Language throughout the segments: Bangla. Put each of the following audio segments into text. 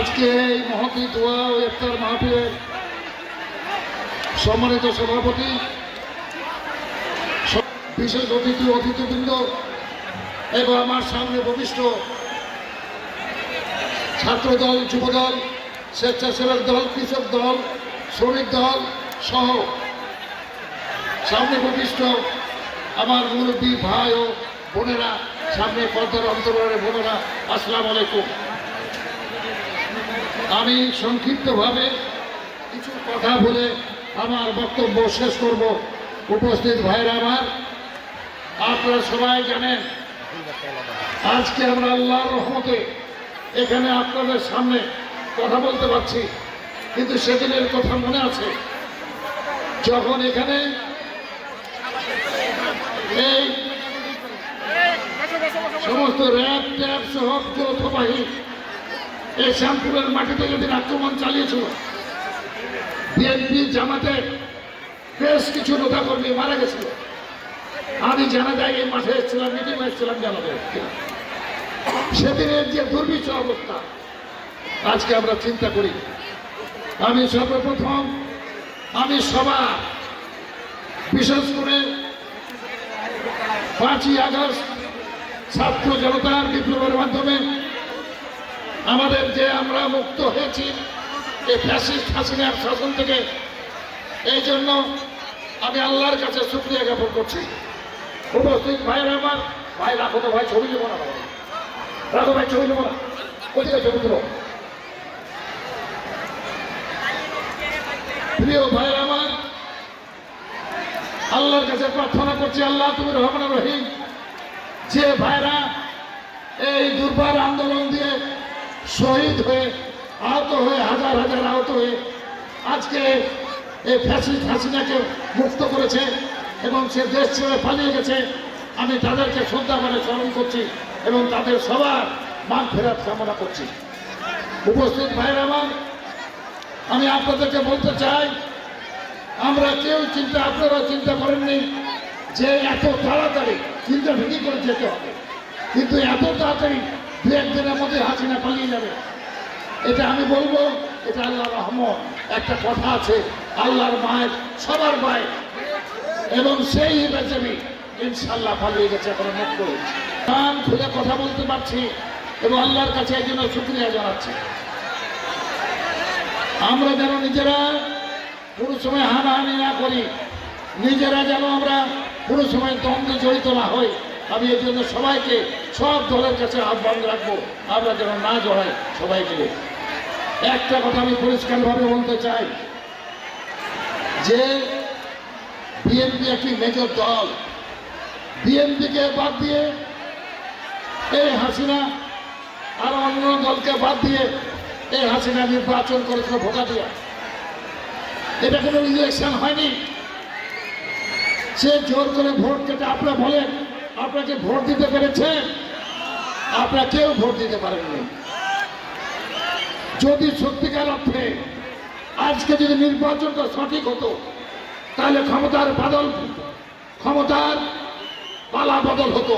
আজকে এই মহতি দোয়া ও ইফতার মাহফিলের সম্মানিত সভাপতি, বিশেষ অতিথি, অতিথিবৃন্দ এবং আমার সামনে ভূমিষ্ঠ ছাত্রদল, যুবদল, স্বেচ্ছাসেবক দল, কৃষক দল, শ্রমিক দল সহ সামনে ভূমিষ্ঠ আমার মুরব্বী ভাই ও বোনেরা, সামনে পর্দার অন্তরের বোনেরা, আসসালাম আলাইকুম। আমি সংক্ষিপ্তভাবে কিছু কথা বলে আমার বক্তব্য শেষ করব। উপস্থিত ভাইরা আমার, আপনারা সবাই জানেন, আজকে আমরা আল্লাহর রহমতে এখানে আপনাদের সামনে কথা বলতে পারছি। কিন্তু সেদিনের কথা মনে আছে, যখন এখানে এই সমস্ত র্যাব ট্যাব সহ যৌথ বাহিনী এই শ্যামপুরের মাটিতে যেদিন আক্রমণ চালিয়েছিল বিএনপি জামাতে বেশ কিছু নেতাকর্মী মারা গেছিল। আমি জানা যায় এই মাঠে এসেছিলাম, মিটিং এসেছিলাম জানাতে সেদিনের যে দুর্বিষহ অবস্থা, আজকে আমরা চিন্তা করি। আমি সর্বপ্রথম, আমি সবার বিশেষ করে পাঁচই আগস্ট ছাত্র জনতার বিপ্লবের মাধ্যমে আমাদের যে আমরা মুক্ত হয়েছি, এই ফ্যাসিস্ট শাসন থেকে, এই জন্য আমি আল্লাহর কাছে শুক্রিয়া জ্ঞাপন করছি। উপস্থিত ভাইয়ের আমার, ভাই, রাখো তো ভাই, ছবি নেব না, রাখো। ভাই, ছবি নেব না। কোথায় ছবি তুলো? প্রিয় ভাইয়ের আমার, আল্লাহর কাছে প্রার্থনা করছি, আল্লাহ তুমি রহমান রহিম। যে ভাইরা এই দুর্বার আন্দোলন দিয়ে শহীদ হয়ে, আহত হয়ে, হাজার হাজার আহত হয়ে আজকে এই ফ্যাসিস্ট হাসিনাকে মুক্ত করেছে এবং সে দেশ ছেড়ে পালিয়ে গেছে। আমি তাদেরকে শ্রদ্ধা মানে স্মরণ করছি এবং তাদের সবার মান ফেরত কামনা করছি। উপস্থিত ভাইয়ের আমার, আমি আপনাদেরকে বলতে চাই, আমরা কেউ চিন্তা আপনারা চিন্তা করেননি যে এত তাড়াতাড়ি চিন্তা ভেঙে করে যেতে হবে। কিন্তু এত তাড়াতাড়ি দু একদিনের মধ্যে হাসিনা পালিয়ে যাবে। এটা আমি বলব, এটা আল্লাহর রহমত। একটা কথা আছে, আল্লাহর মায়ের, সবার মায়ের। এবং সেই বেচারি ইনশাল্লাহ পালিয়ে গেছে এখন মুখ করে কান খুলে কথা বলতে পারছি এবং আল্লাহর কাছে এই জন্য শুক্রিয়া জানাচ্ছি। আমরা যেন নিজেরা কোনো সময় হানাহানি না করি, নিজেরা যেন আমরা কোনো সময় দ্বন্দ্বে জড়িত না হই। আমি এই জন্য সবাইকে সব দলের কাছে আহ্বান রাখব, আমরা যেন না জড়াই সবাইকে একটা কথা আমি পরিষ্কারভাবে বলতে চাই, যে বিএনপি একটি মেজর দল, বিএনপিকে বাদ দিয়ে এই হাসিনা আর অন্য দলকে বাদ দিয়ে এই হাসিনা নির্বাচন করেছিল ভোটা দিয়ে। এটা কোনো ইলেকশন হয়নি। সে জোর করে ভোট কেটে আপনারা বলেন আপনাকে ভোট দিতে পেরেছেন, আপনারা কেউ ভোট দিতে পারেননি। যদি সত্যিকার অর্থে আজকে যদি নির্বাচনটা সঠিক হতো, তাহলে ক্ষমতার বাদল, ক্ষমতার পালা বদল হতো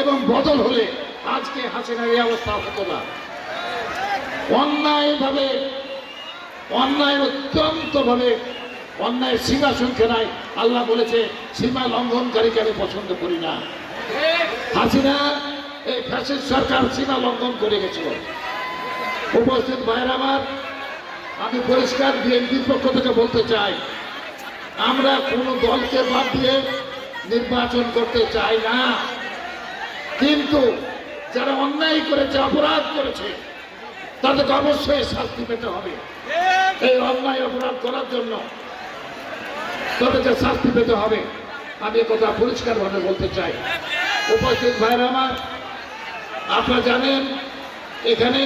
এবং বদল হলে আজকে হাসিনার এই অবস্থা হতো না। অন্যায়ভাবে, অন্যায় অত্যন্তভাবে, অন্যায় সীমা সীমাসন খেলায় আল্লাহ বলেছে, সীমা লঙ্ঘনকারীকে আমি পছন্দ করি না। হাসিনা এই ফ্যাসিস সরকার সীমা লঙ্ঘন করে গেছিল। উপস্থিত ভাইয়ের আমার, আমি পরিষ্কার বিএনপির পক্ষ থেকে বলতে চাই, আমরা কোনো দলকে বাদ দিয়ে নির্বাচন করতে চাই না। কিন্তু যারা অন্যায় করেছে, অপরাধ করেছে, তাদেরকে অবশ্যই শাস্তি পেতে হবে। এই অন্যায়, অপরাধ করার জন্য তাদেরকে শাস্তি পেতে হবে। আমি কথা পরিষ্কারভাবে বলতে চাই। উপস্থিত ভাইরা আমার, আপনারা জানেন, এখানে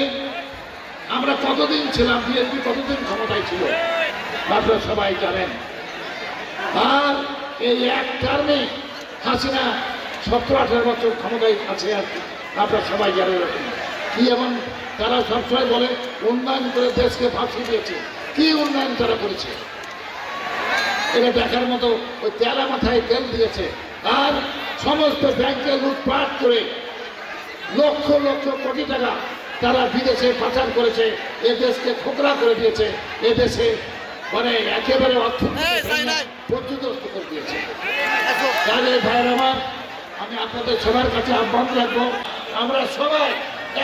আমরা কতদিন ছিলাম, বিএনপি কতদিন ক্ষমতায় ছিল, আপনারা সবাই জানেন। আর এই এক টার্মে হাসিনা সতেরো আঠারো বছর ক্ষমতায় আছে আর। আপনারা সবাই জানেন কি এমন, তারা সবসময় বলে, উন্নয়ন করে দেশকে ফাঁসিয়ে দিয়েছে। কি উন্নয়ন তারা করেছে? এটা দেখার মতো ওই তেলা মাথায় তেল দিয়েছে। আর সমস্ত ব্যাংকে লুটপাট করে লক্ষ লক্ষ কোটি টাকা তারা বিদেশে পাচার করেছে এ দেশকে খোকরা করে দিয়েছে এ দেশে মানে একেবারে পর্যদস্ত করে দিয়েছে। তাহলে ভাইয়ের আমার আমি আপনাদের সবার কাছে আহ্বান রাখব আমরা সবাই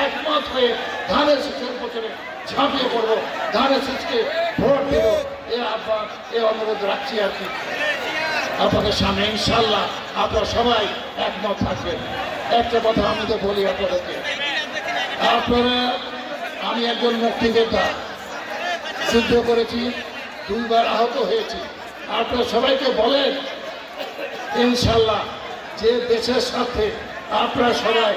একমত হয়ে ধানের শীষের বছরে ঝাঁপিয়ে পড়ব ধানের শীষকে ভোট দেবো এ আহ্বান এ অনুরোধ রাখছি আর কি। আপনাদের সামনে ইনশাল্লাহ আপনারা সবাই একমত থাকবেন। একটা কথা আমি তো বলি আপনাদেরকে। আপনারা, আমি একজন মুক্তিযোদ্ধা। যুদ্ধ করেছি, দুইবার আহত হয়েছি। আপনারা সবাইকে বলেন ইনশাল্লাহ যে দেশের স্বার্থে আপনারা সবাই,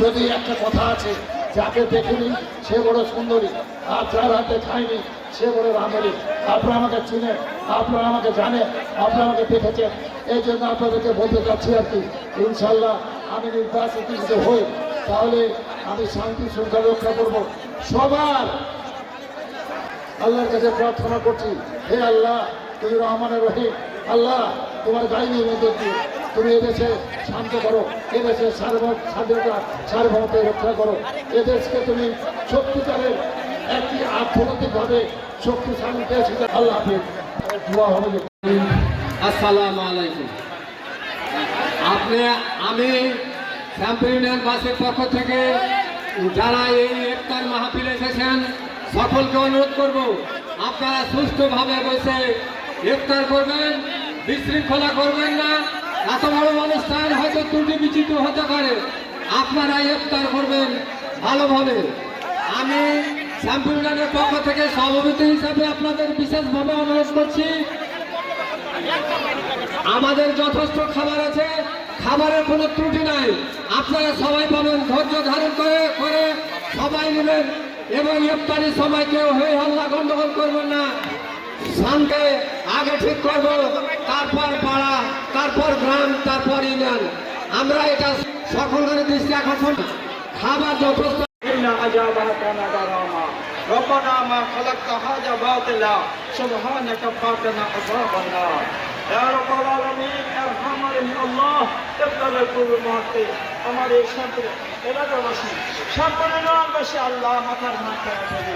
যদি একটা কথা আছে যাকে দেখিনি, সে বড় সুন্দরী। আর যার হাতে খায়নি, সে বড় রাঁধুনি আপনারা আমাকে চিনেন, আপনারা আমাকে জানে আপনারা আমাকে দেখেছেন। এই জন্য আপনাদেরকে বলতে চাচ্ছি আর কি ইনশাল্লাহ আমি নির্বাচিত যদি হই, তাহলে আমি শান্তি শৃঙ্খলা রক্ষা করব। সবার! আল্লাহর কাছে প্রার্থনা করছি, হে আল্লাহ, তুমি রহমানের রহিম। আল্লাহ, তোমার গাইনি মধ্যে তুমি এদেশে শান্ত করো। এদেশে সার্ব স্বাধীনতা সার্বভৌমত্ব রক্ষা করো। এদেশকে তুমি সত্যিকারের একটি অর্থনৈতিকভাবে শক্তিশালী দেশ হিসেবে আল্লাহ দোয়া হবে আসসালামু আলাইকুম। আপনি, আমি শ্যামপুর ইউনিয়ন বাসের পক্ষ থেকে যারা এই ইফতার মাহফিলে এসেছেন, সকলকে অনুরোধ করব, আপনারা সুস্থভাবে বসে ইফতার করবেন, বিশৃঙ্খলা করবেন না। এত বড় অনুষ্ঠান হয়তো ত্রুটি বিচিত হতে পারে। আপনারা ইফতার করবেন ভালোভাবে। আমি শ্যামপুর ইউনিয়নের পক্ষ থেকে সভাপতি হিসাবে আপনাদের বিশেষভাবে অনুরোধ করছি। আমাদের যথেষ্ট খাবার আছে, খাবারের কোনো ত্রুটি নাই। আপনারা সবাই পাবেন ধৈর্য ধারণ করে করে সবাই নেবেন এবং ইফতারির সময় কেউ হয়ে হাল্লা গন্ডগোল করবেন না। শান্তে আগে ঠিক করব তারপর পাড়া তারপর গ্রাম তারপর ইউনিয়ন আমরা এটা সকলের দৃষ্টি আকর্ষণ খাবার যথেষ্ট إن عذابها كان غراما ربنا ما خلقت هذا باطلا سبحانك فاقنا عذاب النار يا رب العالمين ارحم رحم الله تقبل كل মুহূর্তে আমার এই সামনে এলাকাবাসী সামনে গ্রামবাসী আল্লাহ মাথার মাথায় দেবে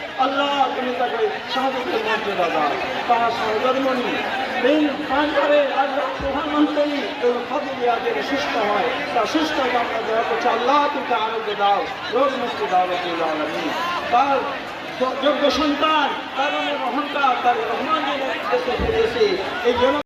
আল্লাহ তুমি তাকে সাহায্যের মর্যাদা দাও তাহার সহধর্মণি এই পাঁচবারে আজ প্রধানমন্ত্রী এবং খাদিয়াদের সুস্থ হয়। তা সুস্থ আমরা দেওয়া করছি, আল্লাহ তুমি আরোগ্য দাও, রোগ মুক্তি দাও আলমী তার যোগ্য সন্তান, তার অহংকার, তার রহমান যে ফিরেছে এই